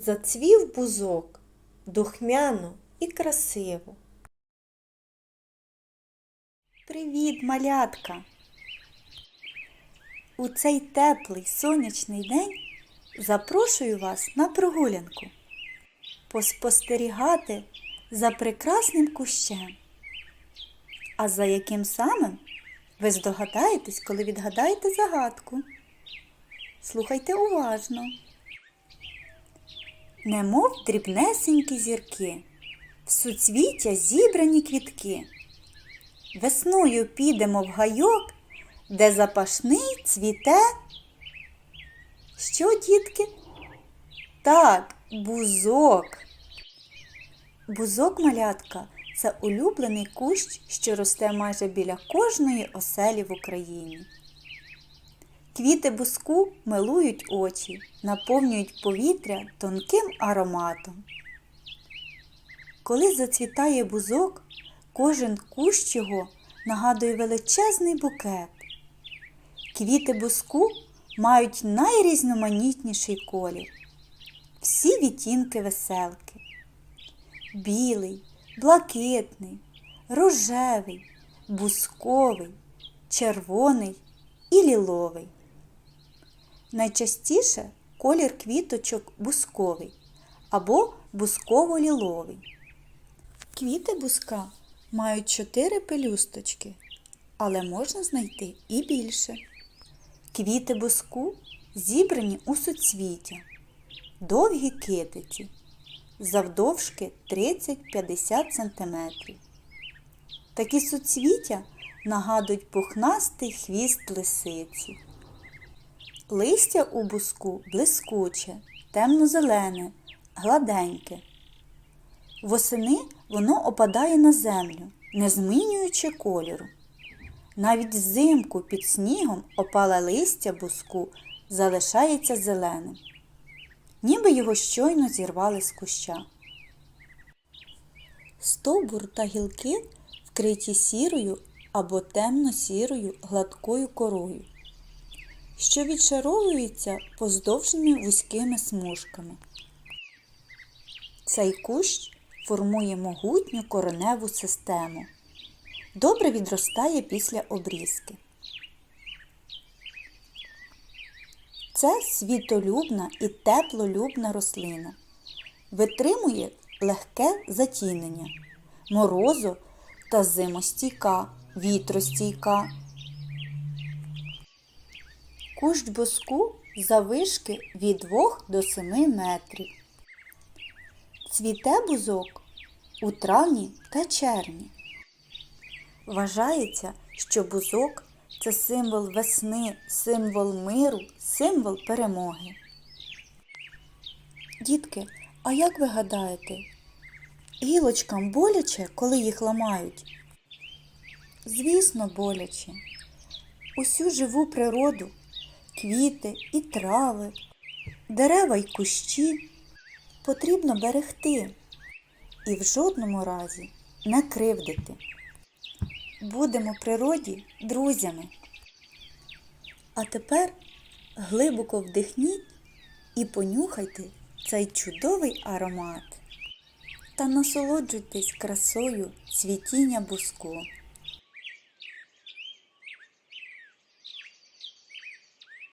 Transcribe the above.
Зацвів бузок духмяно і красиво. Привіт, малятка! У цей теплий сонячний день запрошую вас на прогулянку поспостерігати за прекрасним кущем. А за яким самим ви здогадаєтесь, коли відгадаєте загадку. Слухайте уважно. Немов дрібнесенькі зірки, в суцвіття зібрані квітки. Весною підемо в гайок, де запашний цвіте. Що, дітки? Так, бузок. Бузок малятка це улюблений кущ, що росте майже біля кожної оселі в Україні. Квіти бузку милують очі, наповнюють повітря тонким ароматом. Коли зацвітає бузок, кожен кущ його нагадує величезний букет. Квіти бузку мають найрізноманітніший колір. Всі відтінки веселки. Білий, блакитний, рожевий, бусковий, червоний і ліловий. Найчастіше колір квіточок бусковий або бусково-ліловий. Квіти буска мають чотири пелюсточки, але можна знайти і більше. Квіти буску зібрані у суцвіття, довгі китиці, завдовжки 30-50 см. Такі суцвіття нагадують пухнастий хвіст лисиці. Листя у буску блискуче, темно-зелене, гладеньке. Восени воно опадає на землю, не змінюючи кольору. Навіть взимку під снігом опале листя буску залишається зеленим, ніби його щойно зірвали з куща. Стовбур та гілки вкриті сірою або темно-сірою гладкою корою, що відшаровується поздовжними вузькими смужками. Цей кущ формує могутню кореневу систему. Добре відростає після обрізки. Це світолюбна і теплолюбна рослина. Витримує легке затінення, морозу та зимостійка, вітростійка. Кущ боску завишки від 2 до 7 метрів. Цвіте бузок у травні та червні. Вважається, що бузок це символ весни, символ миру, символ перемоги. Дітки, а як ви гадаєте, гілочкам боляче, коли їх ламають? Звісно, боляче. Усю живу природу, квіти і трави, дерева й кущі потрібно берегти і в жодному разі не кривдити. Будемо природі друзями. А тепер глибоко вдихніть і понюхайте цей чудовий аромат та насолоджуйтесь красою цвітіння буску.